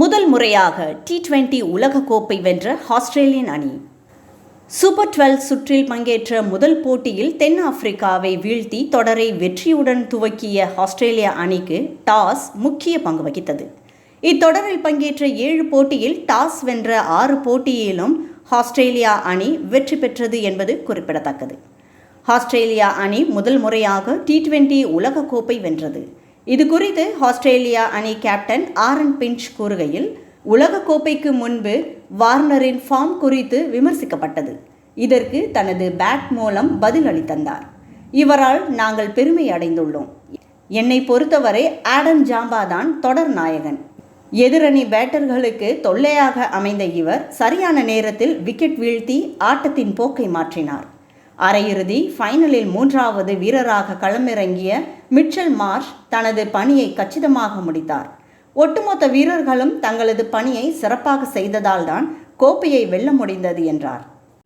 முதல் முறையாக T twenty உலகக்கோப்பை வென்ற ஆஸ்திரேலியன் அணி. சூப்பர் டுவெல் சுற்றில் பங்கேற்ற முதல் போட்டியில் தென்னாப்பிரிக்காவை வீழ்த்தி தொடரை வெற்றியுடன் துவக்கிய ஆஸ்திரேலிய அணிக்கு டாஸ் முக்கிய பங்கு வகித்தது. இத்தொடரில் பங்கேற்ற ஏழு போட்டியில் டாஸ் வென்ற ஆறு போட்டியிலும் ஆஸ்திரேலியா அணி வெற்றி பெற்றது என்பது குறிப்பிடத்தக்கது. ஆஸ்திரேலியா அணி முதல் முறையாக டி டுவெண்டி உலகக்கோப்பை வென்றது. இது குறித்து ஆஸ்திரேலியா அணி கேப்டன் ஆரன் பிஞ்ச் கூறுகையில் உலகக்கோப்பைக்கு முன்பு வார்னரின் ஃபார்ம் குறித்து விமர்சிக்கப்பட்டது. இதற்கு தனது பேட் மூலம் பதில் அளித்தந்தார் இவரால் நாங்கள் பெருமை அடைந்துள்ளோம். என்னை பொறுத்தவரை ஆடம் ஜாம்பா தான் தொடர் நாயகன். எதிரணி பேட்டர்களுக்கு தொல்லையாக அமைந்த இவர் சரியான நேரத்தில் விக்கெட் வீழ்த்தி ஆட்டத்தின் போக்கை மாற்றினார். அரையிறுதி ஃபைனலில் மூன்றாவது வீரராக களமிறங்கிய மிட்சல் மார்ஷ் தனது பணியை கச்சிதமாக முடித்தார். ஒட்டுமொத்த வீரர்களும் தங்களது பணியை சிறப்பாக செய்ததால்தான் கோப்பையை வெல்ல முடிந்தது என்றார்.